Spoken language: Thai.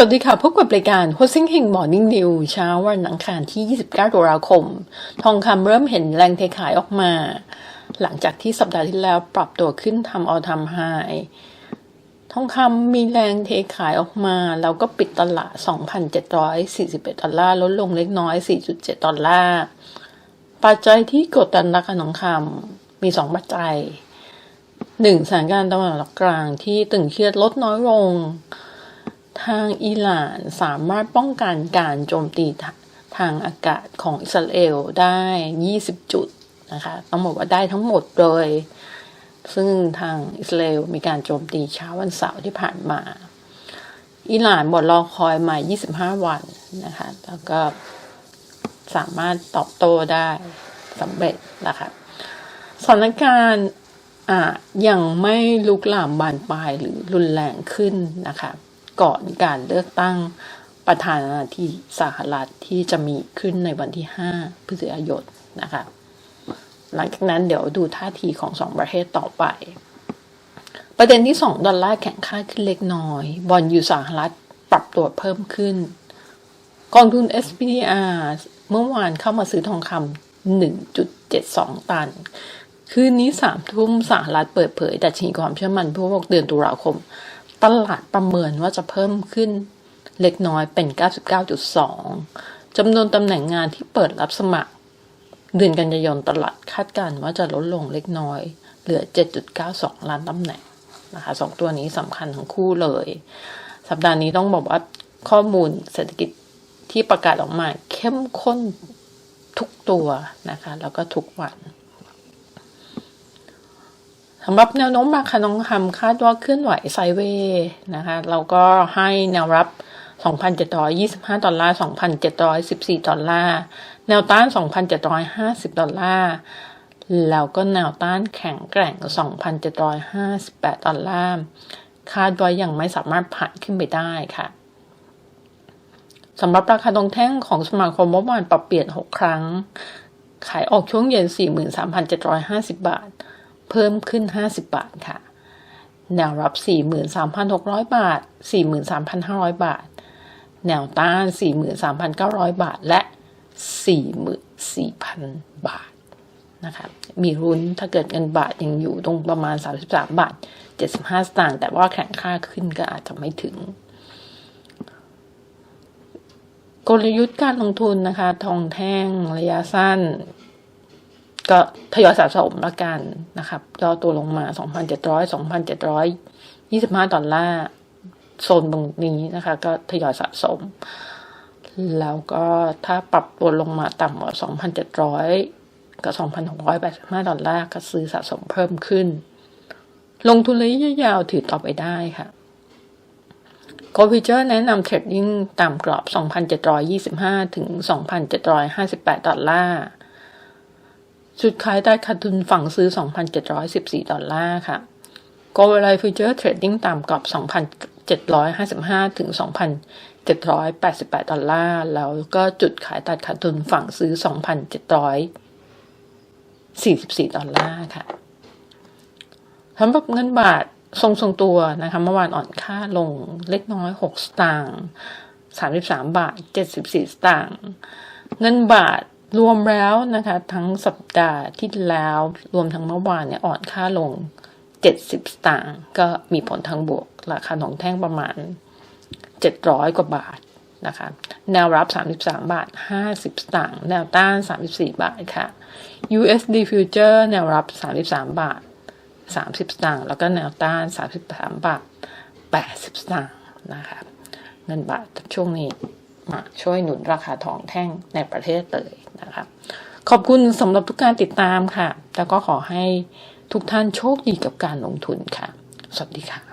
สวัสดีค่ะ พบกับรายการ h o s i n g h e n Morning New เช้าวันอังคารที่ 29 ตุลาคม ทองคำเริ่มเห็นแรงเทขายออกมา หลังจากที่สัปดาห์ที่แล้วปรับตัวขึ้นทำเอาทำไฮทองคำมีแรงเทขายออกมา แล้วก็ปิดตลาด 2,741 ดอลลาร์ ลดลงเล็กน้อย 4.7 ดอลลาร์ ปัจจัยที่กดดันราคาทองคำมี 2 ปัจจัย 1. สถานการณ์ตะวันออกกลางที่ตึงเครียดลดน้อยลง ทางอิหร่านสามารถป้องกันการโจมตีทางอากาศของอิสราเอลได้ 20 จุดนะคะต้องบอกว่าได้ทั้งหมดเลย ซึ่งทางอิสราเอลมีการโจมตีเช้าวันเสาร์ที่ผ่านมา อิหร่านบทรอคอยมา 25 วันนะคะ แล้วก็สามารถตอบโต้ได้สำเร็จนะคะสถานการณ์อะยังไม่ลุกลามบานปลายหรือรุนแรงขึ้นนะคะ ก่อนการเลือกตั้งประธานาธิบดีสหรัฐที่จะมีขึ้นในวันที่ 5 พฤศจิกายนนะคะ หลังจากนั้นเดี๋ยวดูท่าทีของสองประเทศต่อไป ประเด็นที่ 2 ดอลลาร์แข็งค่าขึ้นเล็กน้อย บอลยูสหรัฐปรับตัวเพิ่มขึ้น กองทุน SPDR เมื่อวานเข้ามาซื้อทองคำ1.72 ตัน คืนนี้สามทุ่มสหรัฐเปิดเผยดัชนีความเชื่อมั่นผู้บริโภคเดือนตุลาคม ตลาดประเมินว่าจะเพิ่มขึ้นเล็กน้อยเป็น 99.2 จำนวนตำแหน่งงานที่เปิดรับสมัคร เดือนกันยายนตลาดคาดการณ์ว่าจะลดลงเล็กน้อย เหลือ 7.92 ล้านตำแหน่งนะคะสองตัวนี้สำคัญทั้งคู่เลย สัปดาห์นี้ต้องบอกว่าข้อมูลเศรษฐกิจที่ประกาศออกมาเข้มข้นทุกตัวนะคะ แล้วก็ทุกวัน สำหรับแนวโน้มราคาทองคำคาดว่าเคลื่อนไหวไซเวย์นะคะ เราก็ให้แนวรับ 2,725 ดอลลาร์ 2,714 ดอลลาร์ แนวต้าน 2,750 ดอลลาร์ แล้วก็แนวต้านแข็งแกร่ง 2,758 ดอลลาร์ คาดว่ายังไม่สามารถผ่านขึ้นไปได้ค่ะสำหรับราคาทองแท่งของสมาคมเมื่อวานปรับเปลี่ยน 6 ครั้ง ขายออกช่วงเย็น 43,750 บาท เพิ่มขึ้น 50 บาทค่ะ แนวรับ 43,600 บาท 43,500 บาท แนวต้าน 43,900 บาท และ 44,000 บาทนะคะ มีรุนถ้าเกิดเงินบาทยังอยู่ตรงประมาณ 33 บาท 75 สตางค์ แต่ว่าแข็งค่าขึ้นก็อาจจะไม่ถึง กลยุทธ์การลงทุนนะคะ ทองแท่งระยะสั้น ก็ทยอยสะสมละกันนะครับย่อตัวลงมา 2,700 2,725 ดอลลาร์โซนตรงนี้นะคะ ก็ทยอยสะสม แล้วก็ถ้าปรับตัวลงมาต่ำกว่า 2,700 กับ 2,685 ดอลลาร์ก็ซื้อสะสมเพิ่มขึ้น ลงทุนระยะยาวถือต่อไปได้ค่ะโกพิเจอร์แนะนำเทรดดิ้งตามกรอบ 2,725 ถึง 2,758 ดอลลาร์ จุดขายได้ขาดทุนฝั่งซื้อ 2,714 ดอลลาร์ค่ะโกลไลฟิเจอร์เทรดดิ้งตามกรอบ 2,755 ถึง 2,788 ดอลลาร์ แล้วก็จุดขายตัดขาดทุนฝั่งซื้อ 2,744 ดอลลาร์ค่ะสำหรับเงินบาททรงทรงตัวนะคะเมื่อวานอ่อนค่าลงเล็กน้อย 6 สตางค์33 บาท 74 สตางค์เงินบาท รวมแล้วนะคะ ทั้งสัปดาห์ที่แล้ว รวมทั้งเมื่อวานเนี่ยอ่อนค่าลง 70 สตางค์ก็มีผลทางบวก ราคาของแท่งประมาณ 700 กว่าบาทนะคะ แนวรับ 33 บาท 50 สตางค์แนวต้าน 34 บาทค่ะ USD Future แนวรับ 33 บาท 30 สตางค์แล้วก็แนวต้าน 33 บาท 80 สตางค์นะคะ เงินบาทช่วงนี้ มาช่วยหนุนราคาทองแท่งในประเทศเลยนะคะขอบคุณสำหรับทุกการติดตามค่ะ แล้วก็ขอให้ทุกท่านโชคดีกับการลงทุนค่ะ สวัสดีค่ะ